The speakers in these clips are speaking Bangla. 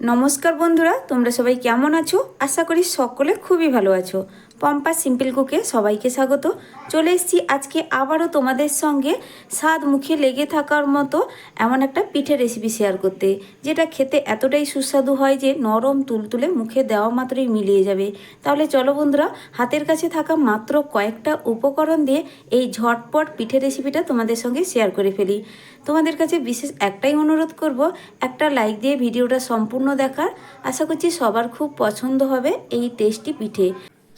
নমস্কার বন্ধুরা তোমরা সবাই কেমন আছো? আশা করি সকলে খুবই ভালো আছো। পম্পা সিম্পল কুকে সবাইকে স্বাগত। চলে এসেছি আজকে আবারও তোমাদের সঙ্গে স্বাদ মুখে লেগে থাকার মতো এমন একটা পিঠে রেসিপি শেয়ার করতে, যেটা খেতে এতটাই সুস্বাদু হয় যে নরম তুলতুলে মুখে দেওয়া মাত্রই মিলিয়ে যাবে। তাহলে চলো বন্ধুরা, হাতের কাছে থাকা মাত্র কয়েকটা উপকরণ দিয়ে এই ঝটপট পিঠে রেসিপিটা তোমাদের সঙ্গে শেয়ার করে ফেলি। তোমাদের কাছে বিশেষ একটাই অনুরোধ করব, একটা লাইক দিয়ে ভিডিওটা সম্পূর্ণ দেখার। আশা করছি সবার খুব পছন্দ হবে এই টেস্টি পিঠে।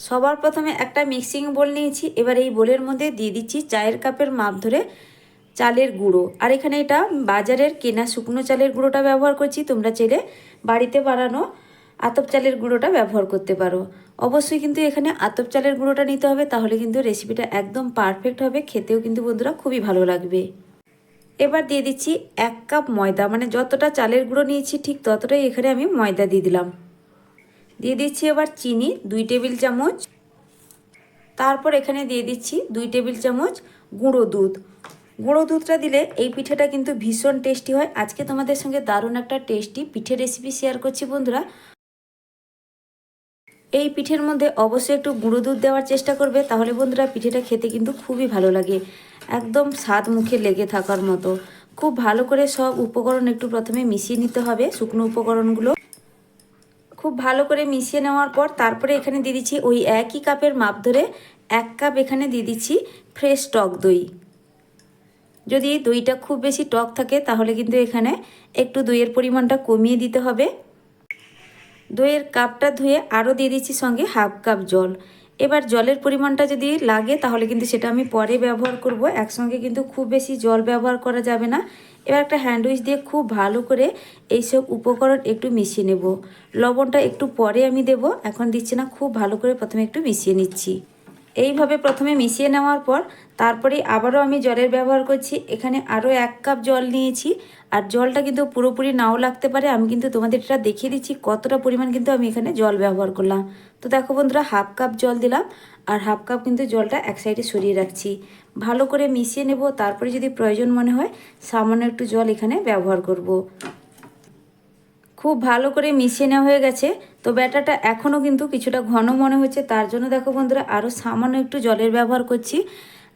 সবার প্রথমে একটা মিক্সিং বোল নিয়েছি, এবার এই বোলের মধ্যে দিয়ে দিচ্ছি চায়ের কাপের মাপ ধরে চালের গুঁড়ো। আর এখানে এটা বাজারের কেনা শুকনো চালের গুঁড়োটা ব্যবহার করছি, তোমরা চাইলে বাড়িতে বানানো আতপ চালের গুঁড়োটা ব্যবহার করতে পারো। অবশ্যই কিন্তু এখানে আতপ চালের গুঁড়োটা নিতে হবে, তাহলে কিন্তু রেসিপিটা একদম পারফেক্ট হবে, খেতেও কিন্তু বন্ধুরা খুবই ভালো লাগবে। এবার দিয়ে দিচ্ছি এক কাপ ময়দা মানে যতটা চালের গুঁড়ো নিয়েছি ঠিক ততটাই এখানে আমি ময়দা দিয়ে দিলাম। দিয়ে দিচ্ছি এবার চিনি, দুই টেবিল চামচ। তারপর এখানে দিয়ে দিচ্ছি দুই টেবিল চামচ গুঁড়ো দুধ। গুঁড়ো দুধটা দিলে এই পিঠেটা কিন্তু ভীষণ টেস্টি হয়। আজকে তোমাদের সঙ্গে দারুণ একটা টেস্টি পিঠে রেসিপি শেয়ার করছি বন্ধুরা। এই পিঠের মধ্যে অবশ্যই একটু গুঁড়ো দুধ দেওয়ার চেষ্টা করবে, তাহলে বন্ধুরা পিঠেটা খেতে কিন্তু খুবই ভালো লাগে। একদম স্বাদ মুখে লেগে থাকার মতো। খুব ভালো করে সব উপকরণ একটু প্রথমে মিশিয়ে নিতে হবে, শুকনো উপকরণগুলো। খুব ভালো করে মিশিয়ে নেওয়ার পর তারপরে এখানে দিয়ে দিচ্ছি ওই একই কাপের মাপ ধরে এক কাপ এখানে দিয়ে দিচ্ছি ফ্রেশ টক দই। যদি দইটা খুব বেশি টক থাকে তাহলে কিন্তু এখানে একটু দইয়ের পরিমাণটা কমিয়ে দিতে হবে। দইয়ের কাপটা ধুয়ে আরও দিয়ে দিচ্ছি সঙ্গে হাফ কাপ জল। এবার জলের পরিমাণটা যদি লাগে, তাহলে কিন্তু সেটা আমি পরে ব্যবহার করব। একসঙ্গে কিন্তু খুব বেশি জল ব্যবহার করা যাবে না। এবার একটা হ্যান্ডউইচ দিয়ে খুব ভালো করে এইসব উপকরণ একটু মিশিয়ে নেব। লবণটা একটু পরে আমি দেব। এখন দিচ্ছি না, খুব ভালো করে প্রথমে একটু মিশিয়ে নিচ্ছি। এইভাবে প্রথমে মিশিয়ে নেওয়ার পর তারপরে আবারও আমি জলের ব্যবহার করছি। এখানে আরও এক কাপ জল নিয়েছি। আর জলটা কিন্তু পুরোপুরি নাও লাগতে পারে। আমি কিন্তু তোমাদের এটা দেখিয়ে দিচ্ছি কতটা পরিমাণ কিন্তু আমি এখানে জল ব্যবহার করলাম। তো দেখো বন্ধুরা, হাফ কাপ জল দিলাম। আর হাফ কাপ কিন্তু জলটা এক সাইডে সরিয়ে রাখছি। ভালো করে মিশিয়ে নেব। তারপরে যদি প্রয়োজন মনে হয়, সামান্য একটু জল এখানে ব্যবহার করব। খুব ভালো করে মিশিয়ে নেওয়া হয়ে গেছে। তো ব্যাটাটা এখনও কিন্তু কিছুটা ঘন মনে হচ্ছে, তার জন্য দেখো বন্ধুরা আরও সামান্য একটু জলের ব্যবহার করছি।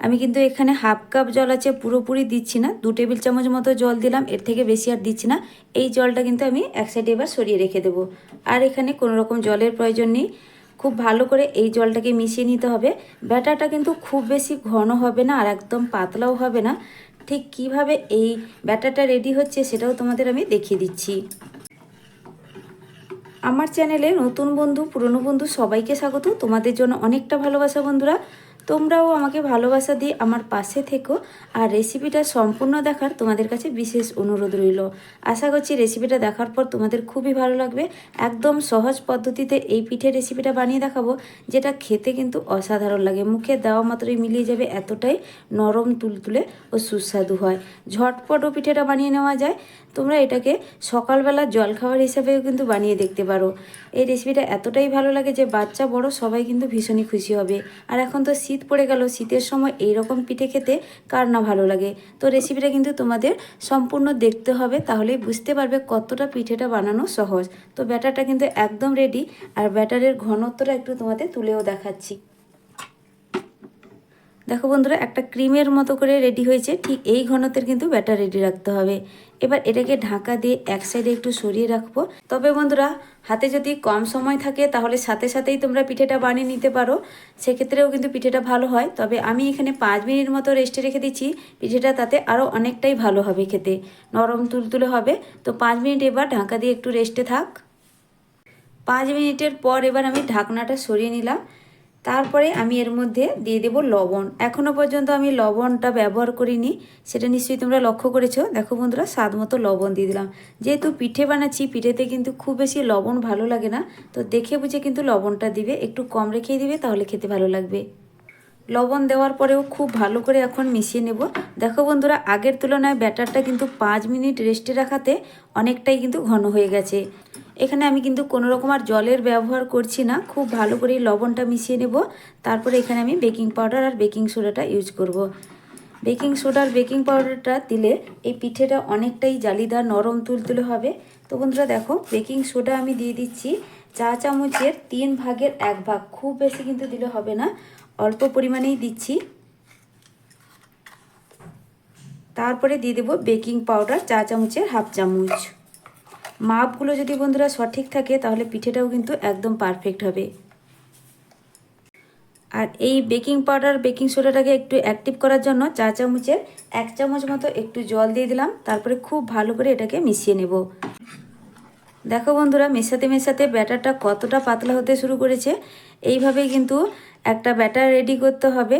আমি কিন্তু এখানে হাফ কাপ জল আছে, পুরোপুরি দিচ্ছি না, দু টেবিল চামচ মতো জল দিলাম, এর থেকে বেশি আর দিচ্ছি না। এই জলটা কিন্তু আমি এক সাইডে এবার সরিয়ে রেখে দেবো। আর এখানে কোনো রকম জলের প্রয়োজন নেই, খুব ভালো করে এই জলটাকে মিশিয়ে নিতে হবে। ব্যাটাটা কিন্তু খুব বেশি ঘন হবে না আর একদম পাতলাও হবে না। ঠিক কীভাবে এই ব্যাটাটা রেডি হচ্ছে সেটাও তোমাদের আমি দেখিয়ে দিচ্ছি। আমার চ্যানেলে নতুন বন্ধু, পুরনো বন্ধু সবাইকে স্বাগত। তোমাদের জন্য অনেকটা ভালোবাসা বন্ধুরা। তোমরাও আমাকে ভালোবাসা দিয়ে আমার পাশে থেকো। আর রেসিপিটা সম্পূর্ণ দেখার তোমাদের কাছে বিশেষ অনুরোধ রইল। আশা করছি রেসিপিটা দেখার পর তোমাদের খুবই ভালো লাগবে। একদম সহজ পদ্ধতিতে এই পিঠে রেসিপিটা বানিয়ে দেখাবো, যেটা খেতে কিন্তু অসাধারণ লাগে। মুখে দেওয়া মাত্রই মিলিয়ে যাবে এতটাই নরম, তুলতুলে ও সুস্বাদু হয়। ঝটপট ও পিঠেটা বানিয়ে নেওয়া যায়। তোমরা এটাকে সকালবেলা জলখাবার হিসাবেও কিন্তু বানিয়ে দেখতে পারো। এই রেসিপিটা এতটাই ভালো লাগে যে বাচ্চা, বড় সবাই কিন্তু ভীষণই খুশি হবে। আর এখন তো শীত পড়ে গেল, শীতের সময় এই রকম পিঠে খেতে কার না ভালো লাগে? তো রেসিপিটা কিন্তু তোমাদের সম্পূর্ণ দেখতে হবে, তাহলেই বুঝতে পারবে কতটা পিঠেটা বানানো সহজ। তো ব্যাটারটা কিন্তু একদম রেডি আর ব্যাটারের ঘনত্বটা একটু তোমাদের তুলেও দেখাচ্ছি। দেখো বন্ধুরা, একটা ক্রিমের মতো করে রেডি হয়েছে। ঠিক এই ঘনত্বের কিন্তু ব্যাটার রেডি রাখতে হবে। এবার এটাকে ঢাকা দিয়ে এক সাইডে একটু সরিয়ে রাখব। তবে বন্ধুরা, হাতে যদি কম সময় থাকে, তাহলে সাথে সাথেই তোমরা পিঠেটা বানিয়ে নিতে পারো। সেক্ষেত্রেও কিন্তু পিঠেটা ভালো হয়। তবে আমি এখানে পাঁচ মিনিট মতো রেস্টে রেখে দিচ্ছি। পিঠেটা তাতে আরও অনেকটাই ভালো হবে খেতে। নরম তুলতুলে হবে। তো পাঁচ মিনিট এবার ঢাকা দিয়ে একটু রেস্টে থাক। পাঁচ মিনিটের পর এবার আমি ঢাকনাটা সরিয়ে নিলাম। তারপরে আমি এর মধ্যে দিয়ে দেব লবণ। এখনও পর্যন্ত আমি লবণটা ব্যবহার করিনি, সেটা নিশ্চয়ই তোমরা লক্ষ্য করেছ। দেখো বন্ধুরা, স্বাদ মতো লবণ দিয়ে দিলাম। যেহেতু পিঠে বানাচ্ছি, পিঠেতে কিন্তু খুব বেশি লবণ ভালো লাগে না, তো দেখে বুঝে কিন্তু লবণটা দিবে। একটু কম রেখেই দিবে, তাহলে খেতে ভালো লাগবে। লবণ দেওয়ার পরেও খুব ভালো করে এখন মিশিয়ে নেব। দেখো বন্ধুরা, আগের তুলনায় ব্যাটারটা কিন্তু পাঁচ মিনিট রেস্টে রাখাতে অনেকটাই কিন্তু ঘন হয়ে গেছে। এখানে আমি কিন্তু কোনো রকম আর জলের ব্যবহার করছি না। খুব ভালো করে লবণটা মিশিয়ে নেব। তারপরে এখানে আমি বেকিং পাউডার আর বেকিং সোডাটা ইউজ করব। বেকিং সোডা আর বেকিং পাউডারটা দিলে এই পিঠেটা অনেকটাই জালিদার, নরম, তুলতুলে হবে। তো বন্ধুরা দেখো, বেকিং সোডা আমি দিয়ে দিচ্ছি চা চামচের তিন ভাগের এক ভাগ। খুব বেশি কিন্তু দিলে হবে না, অল্প পরিমাণেই দিচ্ছি। তারপরে দিয়ে দেবো বেকিং পাউডার চা চামচের হাফ চামচ। মাপগুলো যদি বন্ধুরা সঠিক থাকে, তাহলে পিঠেটাও কিন্তু একদম পারফেক্ট হবে। আর এই বেকিং পাউডার বেকিং সোডাটাকে একটু অ্যাক্টিভ করার জন্য চা চামচের এক চামচ মতো একটু জল দিয়ে দিলাম, তারপরে খুব ভালো করে এটাকে মিশিয়ে নেব। দেখো বন্ধুরা, মেশাতে মেশাতে ব্যাটারটা কতটা পাতলা হতে শুরু করেছে। এইভাবেই কিন্তু একটা ব্যাটার রেডি করতে হবে।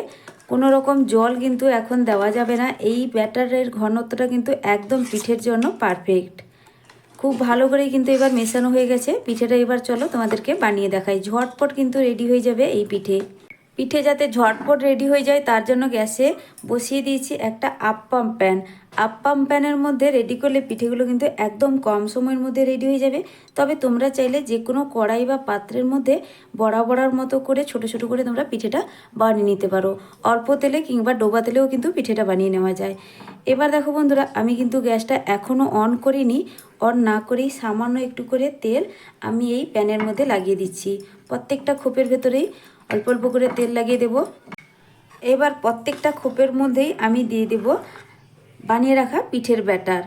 কোনো রকম জল কিন্তু এখন দেওয়া যাবে না। এই ব্যাটারের ঘনত্বটা কিন্তু একদম পিঠের জন্য পারফেক্ট খুব ভালো করেই কিন্তু এবার মেশানো হয়ে গেছে। পিঠেটা এবার চলো তোমাদেরকে বানিয়ে দেখাই। ঝটপট কিন্তু রেডি হয়ে যাবে এই পিঠে। পিঠে যাতে ঝটপট রেডি হয়ে যায়, তার জন্য গ্যাসে বসিয়ে দিয়েছি একটা আপ্পাম প্যান আপ্পাম প্যানের মধ্যে রেডি করলে পিঠেগুলো কিন্তু একদম কম সময়ের মধ্যে রেডি হয়ে যাবে। তবে তোমরা চাইলে যে কোনো কড়াই বা পাত্রের মধ্যে বড়া বড়ার মতো করে ছোট ছোট করে তোমরা পিঠেটা বানিয়ে নিতে পারো। অল্প তেলে কিংবা ডোবা তেলেও কিন্তু পিঠেটা বানিয়ে নেওয়া যায়। এবার দেখো বন্ধুরা, আমি কিন্তু গ্যাসটা এখনও অন করিনি। অন না করেই সামান্য একটু করে তেল আমি এই প্যানের মধ্যে লাগিয়ে দিচ্ছি। প্রত্যেকটা খোপের ভেতরেই অল্প অল্প করে তেল লাগিয়ে দেব। এবার প্রত্যেকটা খোপের মধ্যেই আমি দিয়ে দেব বানিয়ে রাখা পিঠের ব্যাটার।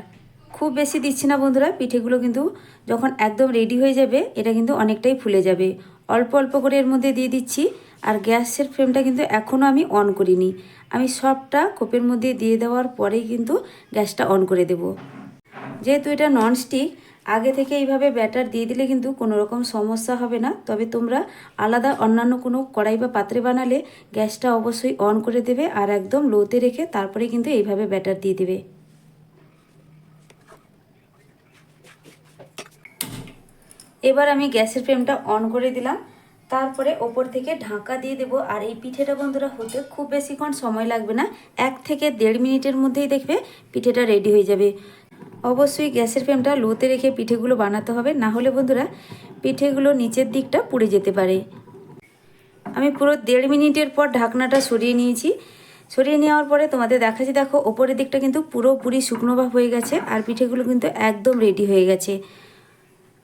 খুব বেশি দিচ্ছি না বন্ধুরা, পিঠেগুলো কিন্তু যখন একদম রেডি হয়ে যাবে, এটা কিন্তু অনেকটাই ফুলে যাবে। অল্প অল্প করে এর মধ্যে দিয়ে দিচ্ছি আর গ্যাসের ফ্লেমটা কিন্তু এখনও আমি অন করিনি। আমি সবটা কোপের মধ্যে দিয়ে দেওয়ার পরেই কিন্তু গ্যাসটা অন করে দেব। যেহেতু এটা ননস্টিক আগে থেকে এইভাবে ব্যাটার দিয়ে দিলে কিন্তু কোনো রকম সমস্যা হবে না। তবে তোমরা আলাদা অন্যান্য কোনো কড়াই বা পাত্রে বানালে গ্যাসটা অবশ্যই অন করে দেবে আর একদম লোতে রেখে তারপরে কিন্তু এইভাবে ব্যাটার দিয়ে দেবে। এবার আমি গ্যাসের ফ্লেমটা অন করে দিলাম। তারপরে ওপর থেকে ঢাকা দিয়ে দেবো। আর এই পিঠেটা বন্ধুরা হতে খুব বেশিক্ষণ সময় লাগবে না। এক থেকে দেড় মিনিটের মধ্যেই দেখবে পিঠেটা রেডি হয়ে যাবে। অবশ্যই গ্যাসের ফ্লেমটা লোতে রেখে পিঠেগুলো বানাতে হবে, না হলে বন্ধুরা পিঠেগুলো নিচের দিকটা পুড়ে যেতে পারে। আমি পুরো দেড় মিনিটের পর ঢাকনাটা সরিয়ে নিয়েছি। সরিয়ে নেওয়ার পরে তোমাদের দেখাচ্ছি, দেখো ওপরের দিকটা কিন্তু পুরোপুরি শুকনো ভাব হয়ে গেছে আর পিঠেগুলো কিন্তু একদম রেডি হয়ে গেছে।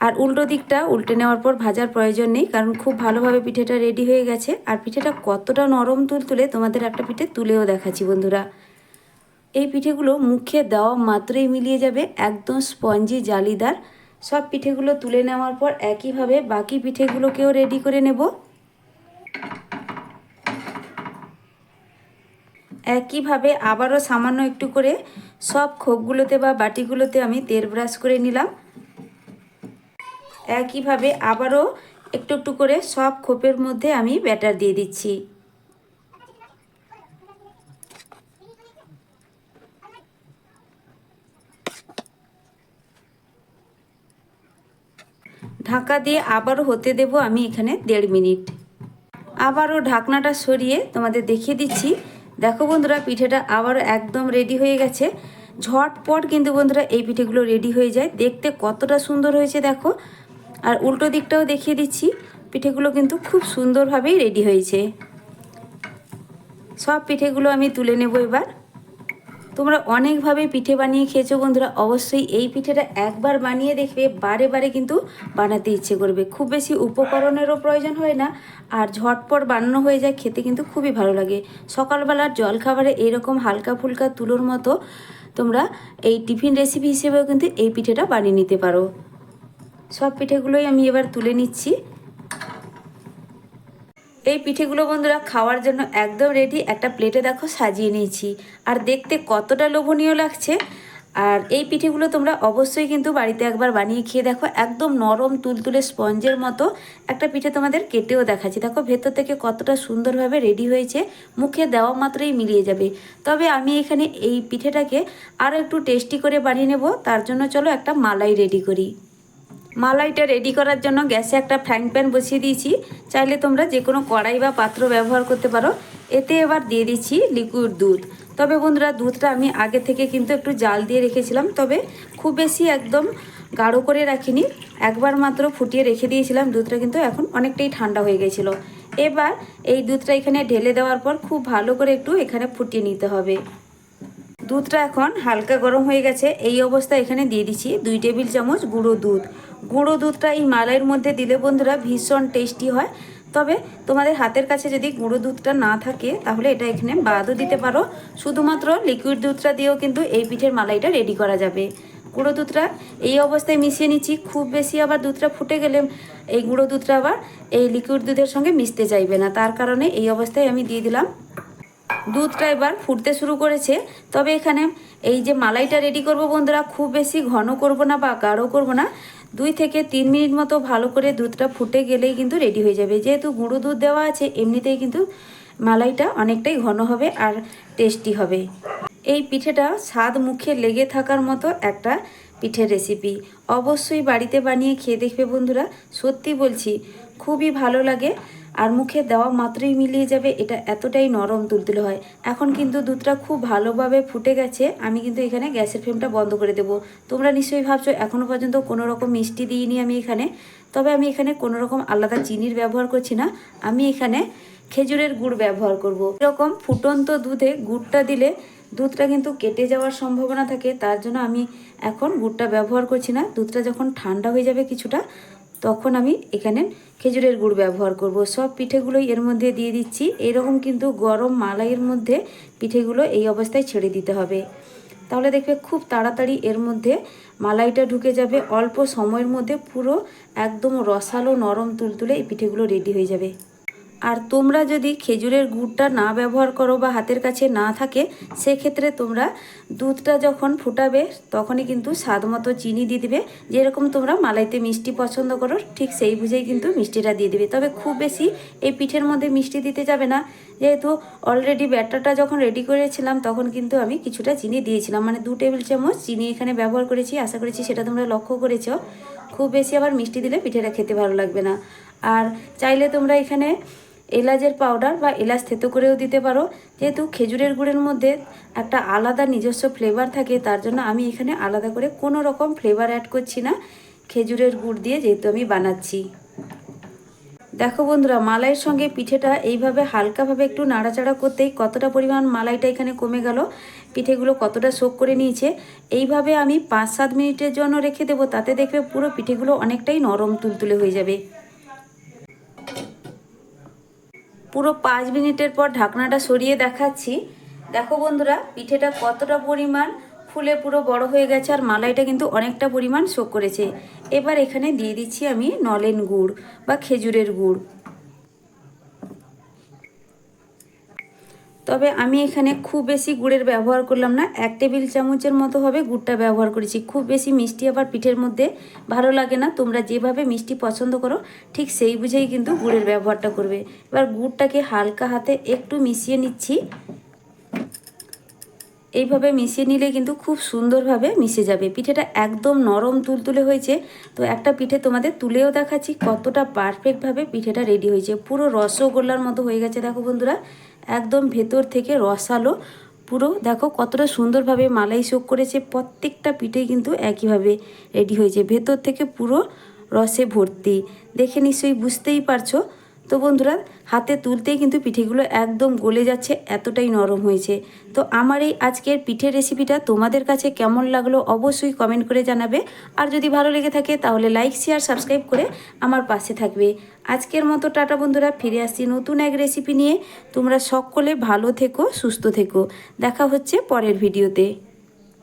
আর উল্টো দিকটা উল্টে নেওয়ার পর ভাজার প্রয়োজন নেই, কারণ খুব ভালোভাবে পিঠেটা রেডি হয়ে গেছে। আর পিঠেটা কতটা নরম তুল তুলে তোমাদের একটা পিঠে তুলেও দেখাচ্ছি বন্ধুরা। এই পিঠেগুলো মুখে দেওয়া মাত্রই মিলিয়ে যাবে একদম স্পঞ্জি, জালিদার। সব পিঠেগুলো তুলে নেওয়ার পর একইভাবে বাকি পিঠেগুলোকেও রেডি করে নেব। একইভাবে আবারও সামান্য একটু করে সব খোপগুলোতে বা বাটিগুলোতে আমি তেল ব্রাশ করে নিলাম। একইভাবে আবারও একটু একটু করে সব খোপের মধ্যে আমি ব্যাটার দিয়ে দিচ্ছি। ঢাকা দিয়ে আবারও হতে দেব আমি এখানে দেড় মিনিট। আবারও ঢাকনাটা সরিয়ে তোমাদের দেখিয়ে দিচ্ছি। দেখো বন্ধুরা, পিঠেটা আবারও একদম রেডি হয়ে গেছে। ঝটপট কিন্তু বন্ধুরা এই পিঠেগুলো রেডি হয়ে যায়। দেখতে কতটা সুন্দর হয়েছে দেখো। আর উল্টো দিকটাও দেখিয়ে দিচ্ছি। পিঠেগুলো কিন্তু খুব সুন্দরভাবেই রেডি হয়েছে। সব পিঠেগুলো আমি তুলে নেব এবার। তোমরা অনেকভাবে পিঠে বানিয়ে খেয়েছো বন্ধুরা। অবশ্যই এই পিঠেটা একবার বানিয়ে দেখবে, বারে বারে কিন্তু বানাতে ইচ্ছে করবে। খুব বেশি উপকরণেরও প্রয়োজন হয় না, আর ঝটপট বানানো হয়ে যায় খেতে কিন্তু খুবই ভালো লাগে। সকালবেলার জলখাবারে এরকম হালকা ফুলকা তুলোর মতো তোমরা এই টিফিন রেসিপি হিসেবেও কিন্তু এই পিঠেটা বানিয়ে নিতে পারো। সব পিঠেগুলোই আমি এবার তুলে নিচ্ছি। এই পিঠেগুলো বন্ধুরা খাওয়ার জন্য একদম রেডি একটা প্লেটে দেখো সাজিয়ে নিয়েছি। আর দেখতে কতটা লোভনীয় লাগছে। আর এই পিঠেগুলো তোমরা অবশ্যই কিন্তু বাড়িতে একবার বানিয়ে খেয়ে দেখো। একদম নরম তুলতুলে স্পঞ্জের মতো একটা পিঠে তোমাদের কেটেও দেখাচ্ছি। দেখো ভেতর থেকে কতটা সুন্দরভাবে রেডি হয়েছে। মুখে দেওয়া মাত্রই মিলিয়ে যাবে। তবে আমি এখানে এই পিঠেটাকে আরও একটু টেস্টি করে বানিয়ে নেব। তার জন্য চলো একটা মালাই রেডি করি। মালাইটা রেডি করার জন্য গ্যাসে একটা ফ্রাইং প্যান বসিয়ে দিয়েছি। চাইলে তোমরা যে কোনো কড়াই বা পাত্র ব্যবহার করতে পারো। এতে এবার দিয়ে দিচ্ছি লিকুইড দুধ। তবে বন্ধুরা, দুধটা আমি আগে থেকে কিন্তু একটু জাল দিয়ে রেখেছিলাম। তবে খুব বেশি একদম গাঢ় করে রাখিনি। একবার মাত্র ফুটিয়ে রেখে দিয়েছিলাম। দুধটা কিন্তু এখন অনেকটাই ঠান্ডা হয়ে গেছিল। এবার এই দুধটা এখানে ঢেলে দেওয়ার পর খুব ভালো করে একটু এখানে ফুটিয়ে নিতে হবে। দুধটা এখন হালকা গরম হয়ে গেছে। এই অবস্থায় এখানে দিয়ে দিচ্ছি দুই টেবিল চামচ গুঁড়ো দুধ। গুঁড়ো দুধটা এই মালাইয়ের মধ্যে দিলে বন্ধুরা ভীষণ টেস্টি হয়। তবে তোমাদের হাতের কাছে যদি গুঁড়ো দুধটা না থাকে, তাহলে এটা এখানে বাদও দিতে পারো। শুধুমাত্র লিকুইড দুধটা দিয়েও কিন্তু এই পিঠের মালাইটা রেডি করা যাবে। গুঁড়ো দুধটা এই অবস্থায় মিশিয়ে নিচ্ছি। খুব বেশি আবার দুধটা ফুটে গেলে এই গুঁড়ো দুধটা আবার এই লিকুইড দুধের সঙ্গে মিশতে চাইবে না। তার কারণে এই অবস্থায় আমি দিয়ে দিলাম। দুধটা এবার ফুটতে শুরু করেছে। তবে এখানে এই যে মালাইটা রেডি করব বন্ধুরা, খুব বেশি ঘন করব না বা গাঢ় করব না। দুই থেকে তিন মিনিট মতো ভালো করে দুধটা ফুটে গেলেই কিন্তু রেডি হয়ে যাবে। যেহেতু গুঁড়ো দুধ দেওয়া আছে, এমনিতেই কিন্তু মালাইটা অনেকটাই ঘন হবে আর টেস্টি হবে। এই পিঠেটা স্বাদ মুখে লেগে থাকার মতো একটা পিঠের রেসিপি অবশ্যই বাড়িতে বানিয়ে খেয়ে দেখবে বন্ধুরা। সত্যি বলছি, খুবই ভালো লাগে। আর মুখে দেওয়া মাত্রই মিলিয়ে যাবে, এটা এতটাই নরম তুলতুলে হয়। এখন কিন্তু দুধটা খুব ভালোভাবে ফুটে গেছে, আমি কিন্তু এখানে গ্যাসের ফ্লেমটা বন্ধ করে দেবো। তোমরা নিশ্চয়ই ভাবছ এখনও পর্যন্ত কোনো রকম মিষ্টি দিইনি আমি এখানে। তবে আমি এখানে কোনো রকম আলাদা চিনির ব্যবহার করছি না, আমি এখানে খেজুরের গুড় ব্যবহার করব। এরকম ফুটন্ত দুধে গুড়টা দিলে দুধটা কিন্তু কেটে যাওয়ার সম্ভাবনা থাকে, তার জন্য আমি এখন গুড়টা ব্যবহার করছি না। দুধটা যখন ঠান্ডা হয়ে যাবে কিছুটা তখন আমি এখানে খেজুরের গুড় ব্যবহার করব। সব পিঠেগুলোই এর মধ্যে দিয়ে দিচ্ছি। এরকম কিন্তু গরম মালাইয়ের মধ্যে পিঠেগুলো এই অবস্থায় ছেড়ে দিতে হবে। তাহলে দেখবে খুব তাড়াতাড়ি এর মধ্যে মালাইটা ঢুকে যাবে। অল্প সময়ের মধ্যে পুরো একদম রসালো নরম তুলতুলে এই পিঠেগুলো রেডি হয়ে যাবে। আর তোমরা যদি খেজুরের গুড়টা না ব্যবহার করো বা হাতের কাছে না থাকে, সেক্ষেত্রে তোমরা দুধটা যখন ফুটাবে, তখনই কিন্তু স্বাদ মতো চিনি দিয়ে দিবে। যেরকম তোমরা মালাইতে মিষ্টি পছন্দ করো, ঠিক সেই বুঝেই কিন্তু মিষ্টিটা দিয়ে দিবে। তবে খুব বেশি এই পিঠের মধ্যে মিষ্টি দিতে যাবে না। যেহেতু অলরেডি ব্যাটারটা যখন রেডি করেছিলাম, তখন কিন্তু আমি কিছুটা চিনি দিয়েছিলাম। মানে দু টেবিল চামচ চিনি এখানে ব্যবহার করেছি, আশা করেছি সেটা তোমরা লক্ষ্য করেছ। খুব বেশি আবার মিষ্টি দিলে পিঠেটা খেতে ভালো লাগবে না। আর চাইলে তোমরা এখানে এলাচের পাউডার বা এলাচ থেতো করেও দিতে পারো। যেহেতু খেজুরের গুড়ের মধ্যে একটা আলাদা নিজস্ব ফ্লেভার থাকে, তার জন্য আমি এখানে আলাদা করে কোনো রকম ফ্লেভার অ্যাড করছি না। খেজুরের গুড় দিয়ে যেহেতু আমি বানাচ্ছি। দেখো বন্ধুরা, মালাইয়ের সঙ্গে পিঠেটা এইভাবে হালকাভাবে একটু নাড়াচাড়া করতেই কতটা পরিমাণ মালাইটা এখানে কমে গেল, পিঠেগুলো কতটা শোক করে নিয়েছে, এইভাবে আমি পাঁচ সাত মিনিটের জন্য রেখে দেবো, তাতে দেখবে পুরো পিঠেগুলো অনেকটাই নরম তুলতুলে হয়ে যাবে। পুরো পাঁচ মিনিটের পর ঢাকনাটা সরিয়ে দেখাচ্ছি। দেখো বন্ধুরা, পিঠেটা কতটা পরিমাণ ফুলে পুরো বড় হয়ে গেছে আর মালাইটা কিন্তু অনেকটা পরিমাণ শোক করেছে। এবার এখানে দিয়ে দিচ্ছি আমি নলেন গুড় বা খেজুরের গুড়। তবে আমি এখানে খুব বেশি গুড়ের ব্যবহার করলাম না। এক টেবিল চামচের মতো হবে গুড়টা ব্যবহার করেছি। খুব বেশি মিষ্টি আবার পিঠের মধ্যে ভালো লাগে না। তোমরা যেভাবে মিষ্টি পছন্দ করো, ঠিক সেই বুঝেই কিন্তু গুড়ের ব্যবহারটা করবে। এবার গুড়টাকে হালকা হাতে একটু মিশিয়ে নিচ্ছি। এইভাবে মিশিয়ে নিলে কিন্তু খুব সুন্দরভাবে মিশে যাবে। পিঠেটা একদম নরম তুলতুলে হয়েছে। তো একটা পিঠে তোমাদের তুলেও দেখাচ্ছি কতটা পারফেক্টভাবে পিঠেটা রেডি হয়েছে। পুরো রসগোল্লার মতো হয়ে গেছে দেখো বন্ধুরা। একদম ভেতর থেকে রসালো। পুরো দেখো কতটা সুন্দরভাবে মালাই শোক করেছে। প্রত্যেকটা পিঠে কিন্তু একইভাবে রেডি হয়েছে। ভেতর থেকে পুরো রসে ভর্তি। দেখে নিশ্চয়ই বুঝতেই পারছ। তো বন্ধুরা, হাতে তুলতেই কিন্তু পিঠেগুলো একদম গলে যাচ্ছে, এতটাই নরম হয়েছে। তো আমার এই আজকের পিঠের রেসিপিটা তোমাদের কাছে কেমন লাগল অবশ্যই কমেন্ট করে জানাবে। আর যদি ভালো লেগে থাকে তাহলে লাইক শেয়ার সাবস্ক্রাইব করে আমার পাশে থাকবে। আজকের মতো টাটা বন্ধুরা, ফিরে আসছি নতুন এক রেসিপি নিয়ে। তোমরা সকলে ভালো থেকো, সুস্থ থেকো। দেখা হচ্ছে পরের ভিডিওতে